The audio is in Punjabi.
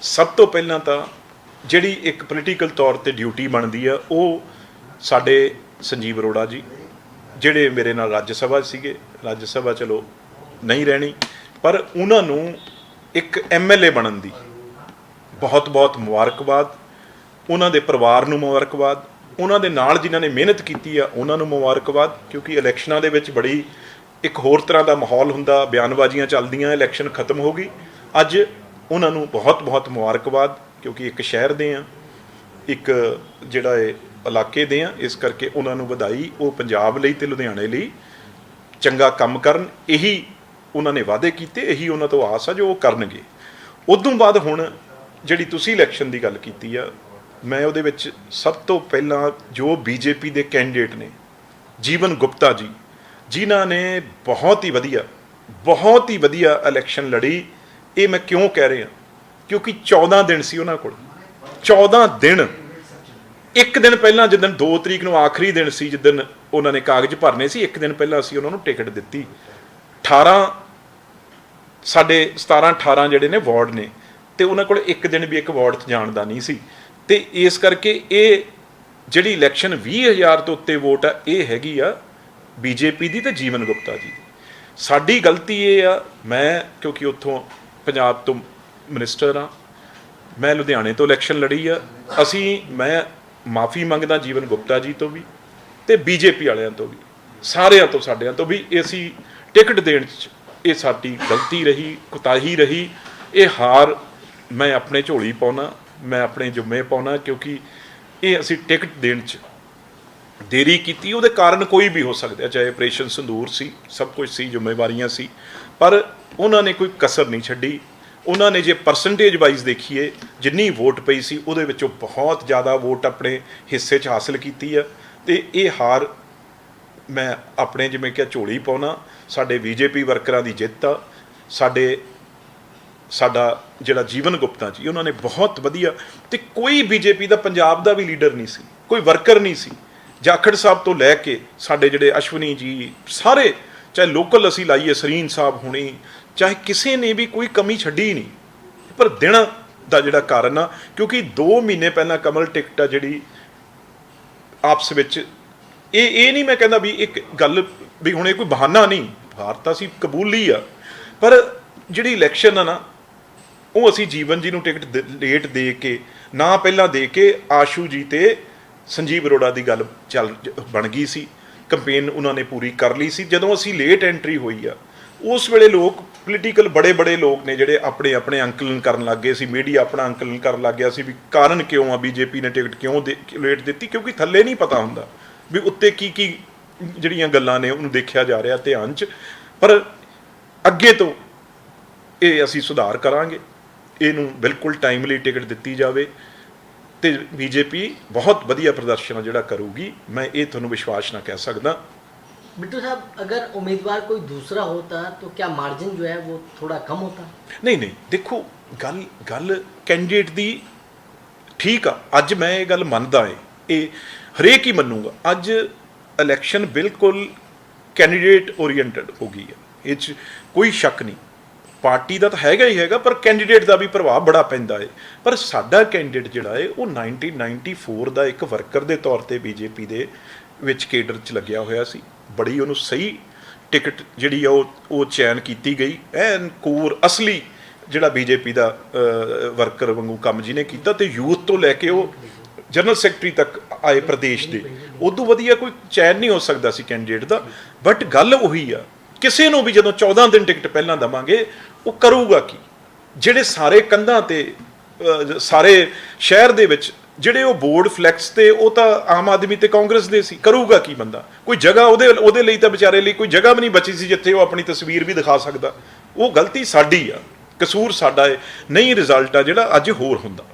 ਸਭ ਤੋਂ ਪਹਿਲਾਂ ਤਾਂ ਜਿਹੜੀ ਇੱਕ ਪੋਲੀਟੀਕਲ ਤੌਰ ਤੇ ਡਿਊਟੀ ਬਣਦੀ ਆ, ਉਹ ਸਾਡੇ ਸੰਜੀਵ ਅਰੋੜਾ ਜੀ, ਜਿਹੜੇ ਮੇਰੇ ਨਾਲ ਰਾਜ ਸਭਾ ਸੀਗੇ। ਰਾਜ ਸਭਾ ਚਲੋ ਨਹੀਂ ਰਹਿਣੀ, ਪਰ ਉਹਨਾਂ ਨੂੰ ਇੱਕ ਐਮਐਲਏ ਬਣਨ ਦੀ ਬਹੁਤ ਬਹੁਤ ਮੁਬਾਰਕਬਾਦ, ਉਹਨਾਂ ਦੇ ਪਰਿਵਾਰ ਨੂੰ ਮੁਬਾਰਕਬਾਦ, ਉਹਨਾਂ ਦੇ ਨਾਲ ਜਿਨ੍ਹਾਂ ਨੇ ਮਿਹਨਤ ਕੀਤੀ ਆ, ਉਹਨਾਂ ਨੂੰ ਮੁਬਾਰਕਬਾਦ, ਕਿਉਂਕਿ ਇਲੈਕਸ਼ਨਾਂ ਦੇ ਵਿੱਚ ਬੜੀ ਇੱਕ ਹੋਰ ਤਰ੍ਹਾਂ ਦਾ ਮਾਹੌਲ ਹੁੰਦਾ, ਬਿਆਨਬਾਜ਼ੀਆਂ ਚੱਲਦੀਆਂ, ਇਲੈਕਸ਼ਨ ਖਤਮ ਹੋ ਗਈ। ਅੱਜ ਉਹਨਾਂ ਨੂੰ ਬਹੁਤ ਬਹੁਤ ਮੁਬਾਰਕਬਾਦ, ਕਿਉਂਕਿ ਇੱਕ ਸ਼ਹਿਰ ਦੇ ਆ, ਇੱਕ ਜਿਹੜਾ ਹੈ ਇਲਾਕੇ ਦੇ ਆ, ਇਸ ਕਰਕੇ ਉਹਨਾਂ ਨੂੰ ਵਧਾਈ, ਉਹ ਪੰਜਾਬ ਲਈ ਤੇ ਲੁਧਿਆਣੇ ਲਈ ਚੰਗਾ ਕੰਮ ਕਰਨ, ਇਹੀ ਉਹਨਾਂ ਨੇ ਵਾਅਦੇ ਕੀਤੇ, ਇਹੀ ਉਹਨਾਂ ਤੋਂ ਆਸ ਆ ਜੋ ਉਹ ਕਰਨਗੇ। ਉਦੋਂ ਬਾਅਦ ਹੁਣ ਜਿਹੜੀ ਤੁਸੀਂ ਇਲੈਕਸ਼ਨ ਦੀ ਗੱਲ ਕੀਤੀ ਆ, ਮੈਂ ਉਹਦੇ ਵਿੱਚ ਸਭ ਤੋਂ ਪਹਿਲਾਂ ਜੋ ਬੀਜੇਪੀ ਦੇ ਕੈਂਡੀਡੇਟ ਨੇ, ਜੀਵਨ ਗੁਪਤਾ ਜੀ, ਜਿਨ੍ਹਾਂ ਨੇ ਬਹੁਤ ਹੀ ਵਧੀਆ, ਬਹੁਤ ਹੀ ਵਧੀਆ ਇਲੈਕਸ਼ਨ ਲੜੀ ਇਹ ਮੈਂ ਕਿਉਂ ਕਹਿ ਰਿਹਾ? ਕਿਉਂਕਿ 14 ਦਿਨ ਸੀ ਉਹਨਾਂ ਕੋਲ। 14 ਦਿਨ। ਇੱਕ ਦਿਨ ਪਹਿਲਾਂ ਜਿੱਦਣ 2 ਤਰੀਕ ਨੂੰ ਆਖਰੀ ਦਿਨ ਸੀ ਜਿੱਦਣ ਉਹਨਾਂ ਨੇ ਕਾਗਜ਼ ਭਰਨੇ ਸੀ, ਇੱਕ ਦਿਨ ਪਹਿਲਾਂ ਅਸੀਂ ਉਹਨਾਂ ਨੂੰ ਟਿਕਟ ਦਿੱਤੀ। 18 ਸਾਡੇ 17 18 ਜਿਹੜੇ ਨੇ ਵਾਰਡ ਨੇ, ਤੇ ਉਹਨਾਂ ਕੋਲ ਇੱਕ ਦਿਨ ਵੀ ਇੱਕ ਵਾਰਡ 'ਚ ਜਾਣ ਦਾ ਨਹੀਂ ਸੀ। ਤੇ ਇਸ ਕਰਕੇ ਇਹ ਜਿਹੜੀ ਇਲੈਕਸ਼ਨ 20000 ਤੋਂ ਉੱਤੇ ਵੋਟ ਆ, ਇਹ ਹੈਗੀ ਆ ਬੀਜੇਪੀ ਦੀ ਤੇ ਜੀਵਨ ਗੁਪਤਾ ਜੀ ਦੀ। ਸਾਡੀ ਗਲਤੀ ਇਹ ਆ, ਮੈਂ ਕਿਉਂਕਿ ਉੱਥੋਂ ਪੰਜਾਬ ਤੋਂ ਮਿਨਿਸਟਰ ਆ ਮੈਂ ਲੁਧਿਆਣੇ ਤੋਂ ਇਲੈਕਸ਼ਨ ਲੜੀ ਆ। ਅਸੀਂ, ਮੈਂ ਮਾਫੀ ਮੰਗਦਾ ਜੀਵਨ ਗੁਪਤਾ ਜੀ ਤੋਂ ਵੀ ਤੇ ਬੀਜੇਪੀ ਵਾਲਿਆਂ ਤੋਂ ਵੀ, ਸਾਰਿਆਂ ਤੋਂ ਸਾਡਿਆਂ ਤੋਂ ਵੀ। ਅਸੀਂ ਟਿਕਟ ਦੇਣ ਚ ਇਹ ਸਾਡੀ ਗਲਤੀ ਰਹੀ, ਕੁਤਾਹੀ ਰਹੀ। ਇਹ ਹਾਰ ਮੈਂ ਆਪਣੇ ਝੋਲੀ ਪਾਉਣਾ, ਮੈਂ ਆਪਣੇ ਜੁੰਮੇ ਪਾਉਣਾ ਕਿਉਂਕਿ ਇਹ ਅਸੀਂ ਟਿਕਟ ਦੇਣ ਚ ਦੇਰੀ ਕੀਤੀ, ਉਹਦੇ ਕਾਰਨ ਕੋਈ ਵੀ ਹੋ ਸਕਦਾ ਚਾਹੇ ਆਪਰੇਸ਼ਨ ਸੰਦੂਰ ਸੀ, ਸਭ ਕੁਝ ਸੀ, ਜ਼ਿੰਮੇਵਾਰੀਆਂ ਸੀ, ਪਰ ਉਹਨਾਂ ਨੇ ਕੋਈ ਕਸਰ ਨਹੀਂ ਛੱਡੀ। ਉਹਨਾਂ ਨੇ ਜੇ ਪਰਸੈਂਟੇਜ ਵਾਈਜ਼ ਦੇਖੀਏ, ਜਿੰਨੀ ਵੋਟ ਪਈ ਸੀ, ਉਹਦੇ ਵਿੱਚੋਂ ਬਹੁਤ ਜ਼ਿਆਦਾ ਵੋਟ ਆਪਣੇ ਹਿੱਸੇ 'ਚ ਹਾਸਲ ਕੀਤੀ ਆ ਤੇ ਇਹ ਹਾਰ ਮੈਂ ਆਪਣੇ ਜਿਵੇਂ ਕਿ ਝੋਲੀ ਪਾਉਣਾ, ਸਾਡੇ ਬੀਜੇਪੀ ਵਰਕਰਾਂ ਦੀ ਜਿੱਤ ਆ, ਸਾਡੇ, ਸਾਡਾ ਜਿਹੜਾ ਜੀਵਨ ਗੁਪਤਾ ਜੀ, ਉਹਨਾਂ ਨੇ ਬਹੁਤ ਵਧੀਆ, ਤੇ ਕੋਈ ਬੀਜੇਪੀ ਦਾ, ਪੰਜਾਬ ਦਾ ਵੀ ਲੀਡਰ ਨਹੀਂ ਸੀ, ਕੋਈ ਵਰਕਰ ਨਹੀਂ ਸੀ। ਜਾਖੜ ਸਾਹਿਬ ਤੋਂ ਲੈ ਕੇ ਸਾਡੇ ਜਿਹੜੇ ਅਸ਼ਵਨੀ ਜੀ, ਸਾਰੇ ਚਾਹੇ ਲੋਕਲ ਅਸੀਂ ਲਾਈਏ, ਸਰੀਨ ਸਾਹਿਬ ਹੁਣੀ, ਚਾਹੇ ਕਿਸੇ ਨੇ ਵੀ ਕੋਈ ਕਮੀ ਛੱਡੀ ਨਹੀਂ। ਪਰ ਦਿਨ ਦਾ ਜਿਹੜਾ ਕਾਰਨ ਆ, ਕਿਉਂਕਿ 2 ਮਹੀਨੇ ਪਹਿਲਾਂ ਕਮਲ ਟਿਕਟ ਆ ਜਿਹੜੀ ਆਪਸ ਵਿੱਚ, ਇਹ ਇਹ ਨਹੀਂ ਮੈਂ ਕਹਿੰਦਾ ਵੀ ਇੱਕ ਗੱਲ ਵੀ ਹੁਣ ਇਹ ਕੋਈ ਬਹਾਨਾ ਨਹੀਂ ਭਾਰਤ ਅਸੀਂ ਕਬੂਲੀ ਆ। ਪਰ ਜਿਹੜੀ ਇਲੈਕਸ਼ਨ ਆ ਨਾ, ਉਹ ਅਸੀਂ ਜੀਵਨ ਜੀ ਨੂੰ ਟਿਕਟ ਦ- ਲੇਟ ਦੇ ਕੇ, ਨਾ ਪਹਿਲਾਂ ਦੇ ਕੇ ਆਸ਼ੂ ਜੀ ਤੇ ਸੰਜੀਵ ਅਰੋੜਾ ਦੀ ਗੱਲ ਚੱਲ ਬਣ ਗਈ ਸੀ। ਕੰਪੇਨ ਉਹਨਾਂ ਨੇ ਪੂਰੀ ਕਰ ਲਈ ਸੀ। ਜਦੋਂ ਅਸੀਂ ਲੇਟ ਐਂਟਰੀ ਹੋਈ ਆ, ਉਸ ਵੇਲੇ ਲੋਕ ਪੋਲੀਟੀਕਲ ਬੜੇ ਬੜੇ ਲੋਕ ਨੇ ਜਿਹੜੇ ਆਪਣੇ ਆਪਣੇ ਅੰਕਲਨ ਕਰਨ ਲੱਗ ਗਏ ਸੀ। ਮੀਡੀਆ ਆਪਣਾ ਅੰਕਲਨ ਕਰਨ ਲੱਗ ਗਿਆ ਸੀ ਵੀ ਕਾਰਨ ਕਿਉਂ ਆ ਬੀਜੇਪੀ ਨੇ ਟਿਕਟ ਕਿਉਂ ਦੇ- ਲੇਟ ਦਿੱਤੀ? ਕਿਉਂਕਿ ਥੱਲੇ ਨਹੀਂ ਪਤਾ ਹੁੰਦਾ ਵੀ ਉੱਤੇ ਕੀ ਕੀ ਜਿਹੜੀਆਂ ਗੱਲਾਂ ਨੇ, ਉਹਨੂੰ ਦੇਖਿਆ ਜਾ ਰਿਹਾ ਧਿਆਨ 'ਚ। ਪਰ ਅੱਗੇ ਤੋਂ ਇਹ ਅਸੀਂ ਸੁਧਾਰ ਕਰਾਂਗੇ। ਇਹਨੂੰ ਬਿਲਕੁਲ ਟਾਈਮਲੀ ਟਿਕਟ ਦਿੱਤੀ ਜਾਵੇ। ਤੇ ਬੀਜੇਪੀ ਬਹੁਤ ਵਧੀਆ ਪ੍ਰਦਰਸ਼ਨ ਆ ਜਿਹੜਾ ਕਰੂਗੀ ਮੈਂ ਇਹ ਤੁਹਾਨੂੰ ਵਿਸ਼ਵਾਸ ਨਾਲ ਕਹਿ ਸਕਦਾ बिट्टू साहब अगर उम्मीदवार कोई दूसरा होता तो क्या मार्जिन जो है वो थोड़ा कम होता ਨਹੀਂ ਨਹੀਂ ਦੇਖੋ ਗੱਲ ਗੱਲ ਕੈਂਡੀਡੇਟ ਦੀ ਠੀਕ ਆ ਅੱਜ ਮੈਂ ਇਹ ਗੱਲ ਮੰਨਦਾ ਏ ਇਹ ਹਰੇਕ ਹੀ ਮੰਨੂਗਾ ਅੱਜ ਇਲੈਕਸ਼ਨ ਬਿਲਕੁਲ ਕੈਂਡੀਡੇਟ ਓਰੀਐਂਟਡ ਹੋ ਗਈ ਹੈ ਇਹ 'ਚ ਕੋਈ ਸ਼ੱਕ ਨਹੀਂ ਪਾਰਟੀ ਦਾ ਤਾਂ ਹੈਗਾ ਹੀ ਹੈਗਾ, ਪਰ ਕੈਂਡੀਡੇਟ ਦਾ ਵੀ ਪ੍ਰਭਾਵ ਬੜਾ ਪੈਂਦਾ ਏ। ਪਰ ਸਾਡਾ ਕੈਂਡੀਡੇਟ ਜਿਹੜਾ ਹੈ ਉਹ 1994 ਦਾ ਇੱਕ ਵਰਕਰ ਦੇ ਤੌਰ ਤੇ ਬੀਜੇਪੀ ਦੇ ਵਿੱਚ ਕੇਡਰ 'ਚ ਲੱਗਿਆ ਹੋਇਆ ਸੀ। ਬੜੀ ਉਹਨੂੰ ਸਹੀ ਟਿਕਟ ਜਿਹੜੀ ਆ, ਉਹ ਉਹ ਚੈਨ ਕੀਤੀ ਗਈ। ਐਨ ਕੋਰ ਅਸਲੀ ਜਿਹੜਾ ਬੀਜੇਪੀ ਦਾ ਵਰਕਰ ਵਾਂਗੂ ਕੰਮ ਜਿਹਨੇ ਕੀਤਾ ਤੇ ਯੂਥ ਤੋਂ ਲੈ ਕੇ ਉਹ ਜਨਰਲ ਸੈਕਟਰੀ ਤੱਕ ਆਏ ਪ੍ਰਦੇਸ਼ ਦੇ। ਉਦੋਂ ਵਧੀਆ ਕੋਈ ਚੈਨ ਨਹੀਂ ਹੋ ਸਕਦਾ ਸੀ ਕੈਂਡੀਡੇਟ ਦਾ। ਬਟ ਗੱਲ ਉਹੀ ਆ, ਕਿਸੇ ਨੂੰ ਵੀ ਜਦੋਂ 14 ਦਿਨ ਟਿਕਟ ਪਹਿਲਾਂ ਦਵਾਂਗੇ ਉਹ ਕਰੂਗਾ ਕੀ? ਜਿਹੜੇ ਸਾਰੇ ਕੰਧਾਂ ਤੇ ਸਾਰੇ ਸ਼ਹਿਰ ਦੇ ਵਿੱਚ ਜਿਹੜੇ ਉਹ ਬੋਰਡ ਫਲੈਕਸ ਤੇ, ਉਹ ਤਾਂ ਆਮ ਆਦਮੀ ਤੇ ਕਾਂਗਰਸ ਦੇ ਸੀ, ਕਰੂਗਾ ਕੀ ਬੰਦਾ? ਕੋਈ ਜਗ੍ਹਾ ਉਹਦੇ ਉਹਦੇ ਲਈ ਤਾਂ ਵਿਚਾਰੇ ਲਈ ਕੋਈ ਜਗ੍ਹਾ ਵੀ ਨਹੀਂ ਬਚੀ ਸੀ ਜਿੱਥੇ ਉਹ ਆਪਣੀ ਤਸਵੀਰ ਵੀ ਦਿਖਾ ਸਕਦਾ। ਉਹ ਗਲਤੀ ਸਾਡੀ ਆ, ਕਸੂਰ ਸਾਡਾ ਹੈ ਨਹੀਂ ਰਿਜ਼ਲਟ ਆ ਜਿਹੜਾ ਅੱਜ ਹੋਰ ਹੁੰਦਾ।